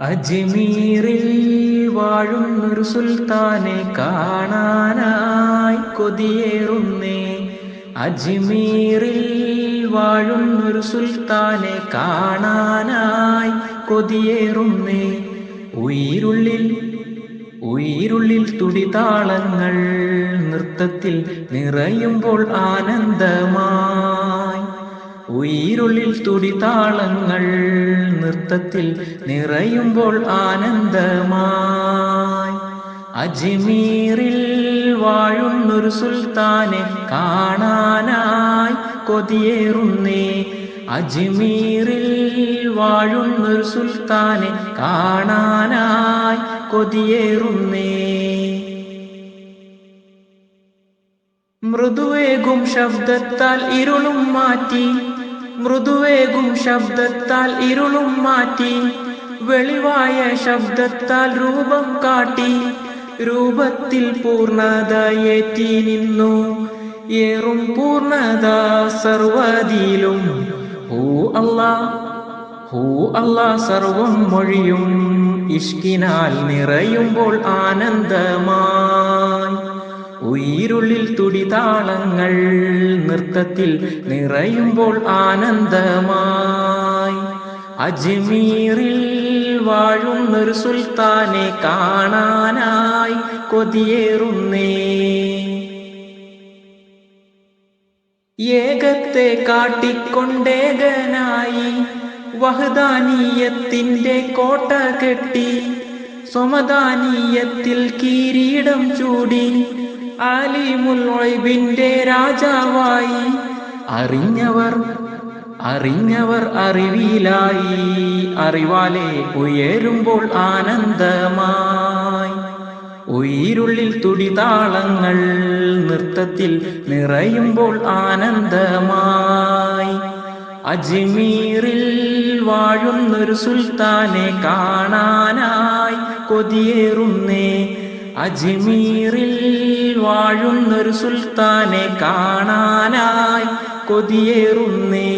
അജ്മീറിൽ വാഴുന്നൊരു സുൽത്താനെ കാണാനായി കൊതിയേറുന്നേ. അജ്മീറിൽ വാഴുന്നൊരു സുൽത്താനെ കാണാനായി കൊതിയേറുന്നേ. ഉയിരുള്ളിൽ ഉയിരുള്ളിൽ തുടിതാളങ്ങൾ നൃത്തത്തിൽ നിറയുമ്പോൾ ആനന്ദമായി. ഉயிருള്ളിൽ തുടിതാളങ്ങൾ നൃത്തത്തിൽ നിറയുമ്പോൾ ആനന്ദമായി. അജ്മീറിൽ വാഴുന്നൊരു സുൽത്താനെ കാണാനായി കൊതിയേറുന്നേ. അജ്മീറിൽ വാഴുന്നൊരു സുൽത്താനെ കാണാനായി കൊതിയേറുന്നേ. മൃദുവേകും ശബ്ദത്താൽ ഇരുളും മാറ്റി മൃദുവേഗും ശബ്ദത്താൽ ഇരുളും മാറ്റി വെളിവായ ശബ്ദത്താൽ രൂപം കാട്ടി രൂപത്തിൽ പൂർണതയേറ്റി നിന്നു. ഏറും പൂർണത സർവതിയിലും ഹൂ അല്ലാ ഹൂ അല്ലാ സർവം മൊഴിയും ഇഷ്കിനാൽ നിറയുമ്പോൾ ആനന്ദമായി. ഉயிருള്ളിൽ തുടിതാളങ്ങൾ നൃത്തത്തിൽ നിറയുമ്പോൾ ആനന്ദമായി. അജ്മീറിൽ വാഴുന്നൊരു സുൽത്താനെ കാണാനായി കൊതിയേറുന്നേ. ഏകത്തെ കാട്ടിക്കൊണ്ടേകനായി വഹദാനീയത്തിന്റെ കോട്ട കെട്ടി സ്വമദാനീയത്തിൽ കിരീടം ചൂടി ആലിമുൽബിന്റെ രാജാവായി. അറിഞ്ഞവർ അറിഞ്ഞവർ അറിവിലായി. അറിവാലെ ഉയരുമ്പോൾ ആനന്ദമായി. ഉയിരുള്ളിൽ തുടിതാളങ്ങൾ നൃത്തത്തിൽ നിറയുമ്പോൾ ആനന്ദമായി. അജ്മീറിൽ വാഴുന്നൊരു സുൽത്താനെ കാണാനായി കൊതിയേറുന്നേ. അജ്മീറിൽ വാഴുന്നൊരു സുൽത്താനെ കാണാനായി കൊതിയേറുന്നേ.